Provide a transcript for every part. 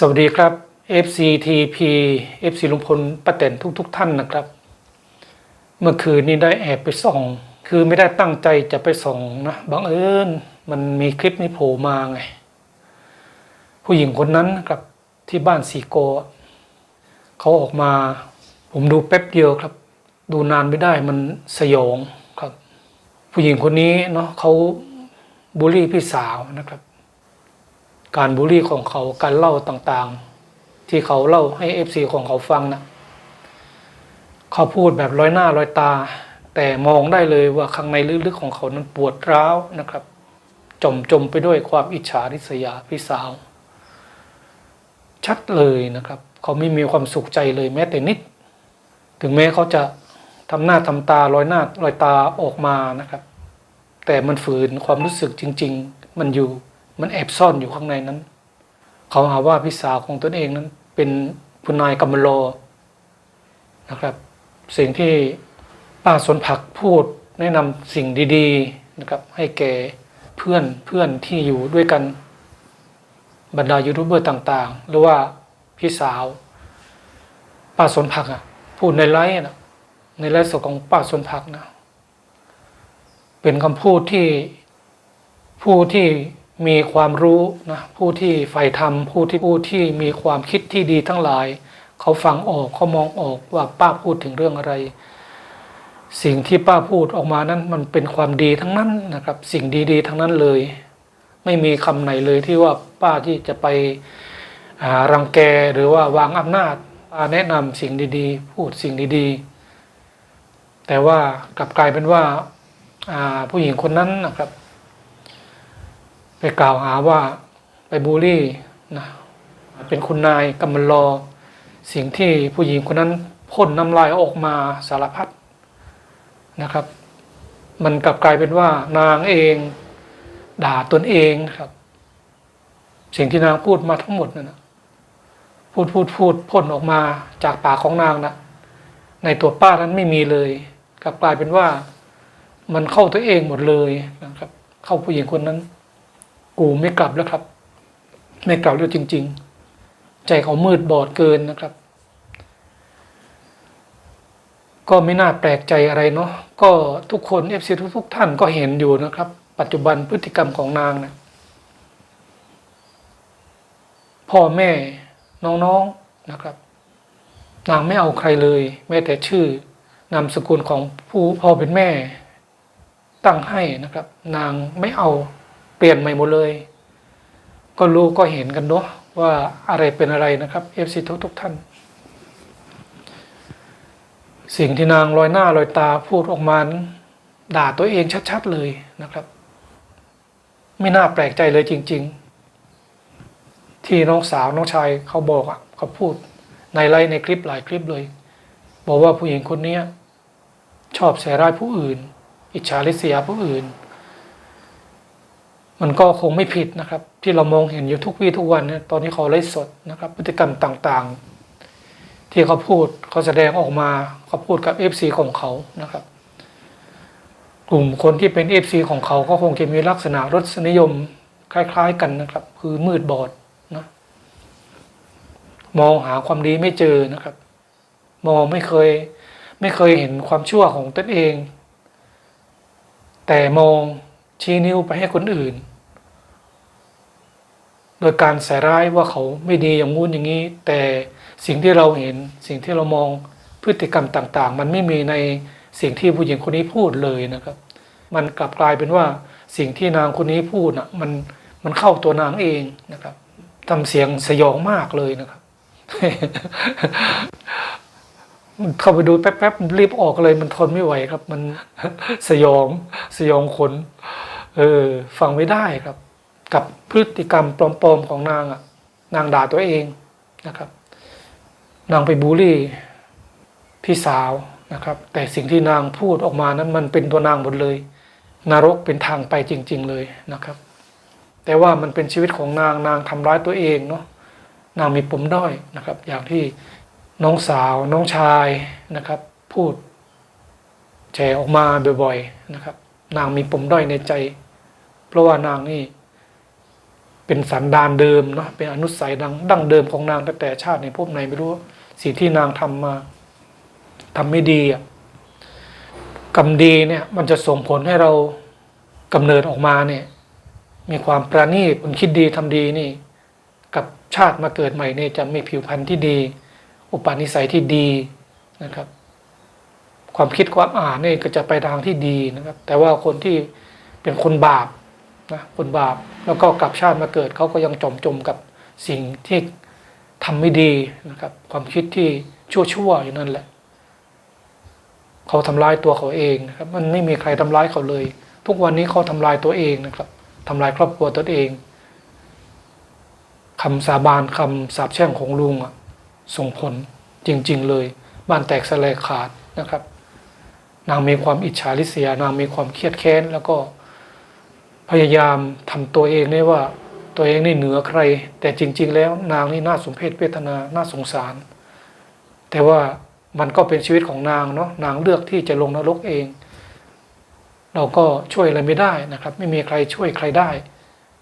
สวัสดีครับ FCTP FC ลุงพลป้าแตนทุกทุกๆท่านนะครับ เมื่อคืนนี้ได้แอบไปส่อง คือไม่ได้ตั้งใจจะไปส่องนะบังเอิญมันมีคลิปนี้โผล่มาไง ผู้หญิงคนนั้นครับที่บ้านสีโก เขาออกมา ผมดูแป๊บเดียวครับ ดูนานไม่ได้มันสยองครับ ผู้หญิงคนนี้เนาะเขาบูลลี่พี่สาวนะครับ การบูลลี่ของเขาการเล่าต่างๆ ที่เขาเล่าให้เอฟซีของเขาฟังนะเขาพูดแบบร้อยหน้าร้อยตา แต่มองได้เลยว่าข้างในลึกๆของเขานั้นปวดร้าวนะครับ จมจมไปด้วยความอิจฉาริษยาพี่สาว ชัดเลยนะครับ เขาไม่มีความสุขใจเลยแม้แต่นิด ถึงแม้เขาจะทำหน้าทำตาลอยหน้าลอยตาออกมานะครับ แต่มันฝืนความรู้สึกจริง ๆ มันอยู่ มันแอบซ่อนอยู่ข้างในนั้น เขาหาว่าพี่สาวของตนเองนั้น เป็นคุณนายกำมะโลนะครับ สิ่งที่ป้าสนผักพูดแนะนำสิ่งดีๆนะครับ ให้แก่เพื่อนเพื่อนที่อยู่ด้วยกันบรรดายูทูบเบอร์ต่างๆ หรือว่าพี่สาวป้าสนผักอะพูดในไลฟ์นะในไลฟ์สดของป้าสนผักนะเป็นคำพูดที่ผู้ที่ มีความรู้นะผู้ที่ใฝ่ธรรมผู้ที่ผู้ที่มีความคิดที่ดีทั้งหลาย เขาฟังออกเขามองออกว่าป้าพูดถึงเรื่องอะไร สิ่งที่ป้าพูดออกมานั้นมันเป็นความดีทั้งนั้นนะครับ สิ่งดีๆ ทั้งนั้นเลย ไม่มีคำไหนเลยที่ว่าป้าที่จะไปรังแกหรือว่าวางอำนาจป้าแนะนำสิ่งดีๆ พูดสิ่งดีๆ แต่ว่ากลับกลายเป็นว่าผู้หญิงคนนั้นนะครับ ไปกล่าวหาว่าไปบูลลี่นะเป็นคุณนายกำมะลอ สิ่งที่ผู้หญิงคนนั้นพ่นน้ำลายออกมาสารพัดนะครับ มันกลับกลายเป็นว่านางเอง ด่าตนเองนะครับ สิ่งที่นางพูดมาทั้งหมดนั่นนะพูดพูดพูดพ่นออกมาจากปากของนางนะในตัวป้านั้นไม่มีเลย กลับกลายเป็นว่า มันเข้าตัวเองหมดเลยนะครับ เข้าผู้หญิงคนนั้น กูไม่กลับแล้วครับ ไม่กลับแล้วจริง ๆ ใจเขามืดบอดเกินนะครับ ก็ไม่น่าแปลกใจอะไรเนาะก็ทุกคนเอฟซีทุกๆท่านก็เห็นอยู่นะครับ ปัจจุบันพฤติกรรมของนางนะพ่อแม่น้องๆนะครับ นางไม่เอาใครเลย แม้แต่ชื่อนามสกุลของผู้พ่อเป็นแม่ ตั้งให้นะครับ นางไม่เอา เปลี่ยนใหม่หมดเลย ก็รู้ก็เห็นกันเนาะว่าอะไรเป็นอะไรนะครับ FC ทุกทุกท่าน สิ่งที่นางลอยหน้าลอยตาพูดออกมาด่าตัวเองชัดๆเลยนะครับ ไม่น่าแปลกใจเลยจริง ๆ ที่น้องสาวน้องชายเขาบอกอะเขาพูดในไลฟ์ในคลิปหลายคลิปเลย บอกว่าผู้หญิงคนนี้ชอบใส่ร้ายผู้อื่น อิจฉาริษยาผู้อื่น มันก็คงไม่ผิดนะครับ ที่เรามองเห็นอยู่ทุกวี่ทุกวันเนี่ยตอนนี้เขาไลฟ์สดนะครับ พฤติกรรมต่างๆ ที่เขาพูดเขาแสดงออกมาเขาพูดกับ FC ของเขานะครับ กลุ่มคนที่เป็น FC ของเขาก็คงจะมีลักษณะรสนิยมคล้าย ๆ กันนะครับ คือมืดบอดนะมองหาความดีไม่เจอนะครับ มองไม่เคย ไม่เคยเห็นความชั่วของตนเอง แต่มอง ชี้นิ้วไปให้คนอื่น โดยการใส่ร้ายว่าเขาไม่ดีอย่างงู้นอย่างนี้ แต่สิ่งที่เราเห็นสิ่งที่เรามองพฤติกรรมต่างๆ มันไม่มีในสิ่งที่ผู้หญิงคนนี้พูดเลยนะครับ มันกลับกลายเป็นว่าสิ่งที่นางคนนี้พูดอะมันมันเข้าตัวนางเองนะครับทำเสียงสยองมากเลยนะครับเข้าไปดูแป๊บๆรีบออกเลยมันทนไม่ไหวครับ มันสยองสยองขน เออฟังไม่ได้ครับ กับพฤติกรรมปลอมๆของนางอะนางด่าตัวเองนะครับ นางไปบูลลี่พี่สาวนะครับ แต่สิ่งที่นางพูดออกมานั้นมันเป็นตัวนางหมดเลย นรกเป็นทางไปจริง ๆ เลยนะครับ แต่ว่ามันเป็นชีวิตของนางนางทำร้ายตัวเองเนาะนางมีปมด้อยนะครับ อย่างที่น้องสาวน้องชายนะครับ พูดแฉออกมาบ่อยๆนะครับ นางมีปมด้อยในใจ เพราะว่านางนี่ เป็นสันดานเดิมเนาะเป็นอนุสัยดังดั้งเดิมของนางตั้งแต่ชาติในภพไหนไม่รู้สิ่งที่นางทำมาทำไม่ดีอะกรรมดีเนี่ย มันจะส่งผลให้เรากำเนิดออกมาเนี่ย มีความประณีตคนคิดดีทำดีนี่ กับชาติมาเกิดใหม่เนี่ยจะมีผิวพรรณที่ดี อุปนิสัยที่ดีนะครับ ความคิดความอ่านนี่ก็จะไปทางที่ดีนะครับ แต่ว่าคนที่เป็นคนบาปนะคนบาปแล้วก็กลับชาติมาเกิดเขาก็ยังจมจมกับสิ่งที่ทำไม่ดีนะครับ ความคิดที่ชั่วๆอยู่นั่นแหละ เขาทำลายตัวเขาเองนะครับ มันไม่มีใครทำร้ายเขาเลย ทุกวันนี้เขาทำลายตัวเองนะครับทำลายครอบครัวตัวเองคำสาบานคำสาปแช่งของลุงอะส่งผลจริง ๆ เลย บ้านแตกสลายขาดนะครับ นางมีความอิจฉาริษยานางมีความเครียดแค้น แล้วก็พยายามทำตัวเองนี่ว่าตัวเองนี่เหนือใคร แต่จริง ๆ แล้วนางนี่น่าสมเพชเวทนาน่าสงสาร แต่ว่ามันก็เป็นชีวิตของนางเนาะนางเลือกที่จะลงนรกเอง เราก็ช่วยอะไรไม่ได้นะครับ ไม่มีใครช่วยใครได้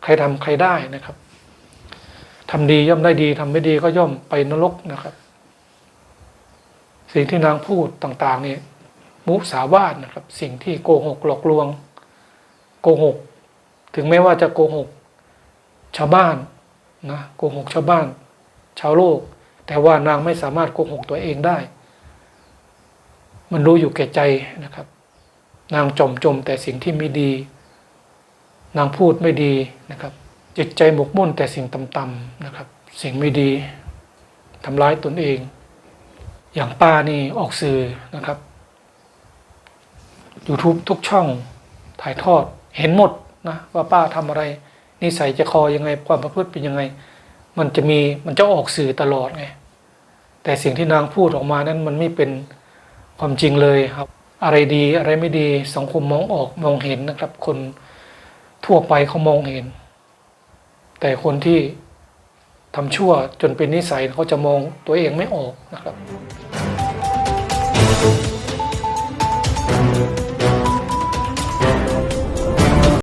ใครทำใครได้นะครับทำดีย่อมได้ดีทำไม่ดีก็ย่อมไปนรกนะครับ สิ่งที่นางพูดต่าง ๆ นี่ มุสาวาทนะครับ สิ่งที่โกหกหลอกลวง โกหก ถึงแม้ว่าจะโกหก ชาวบ้านนะโกหกชาวบ้าน ชาวโลก แต่ว่านางไม่สามารถโกหกตัวเองได้ มันรู้อยู่แก่ใจนะครับ นางจมจมแต่สิ่งที่ไม่ดี นางพูดไม่ดีนะครับ จิตใจหมกมุ่นแต่สิ่งต่ำๆนะครับ สิ่งไม่ดีทำร้ายตนเอง อย่างป้านี่ออกสื่อนะครับ YouTube ทุกช่องถ่ายทอดเห็นหมดนะว่าป้าทำอะไร นิสัยจะคอยังไงความประพฤติเป็นยังไง มันจะมีมันจะออกสื่อตลอดไงแต่สิ่งที่นางพูดออกมานั้นมันไม่เป็นความจริงเลยครับ อะไรดีอะไรไม่ดีสังคมมองออกมองเห็นนะครับ คนทั่วไปเขามองเห็น แต่คนที่ทำชั่วจนเป็นนิสัยเขาจะมองตัวเองไม่ออกนะครับ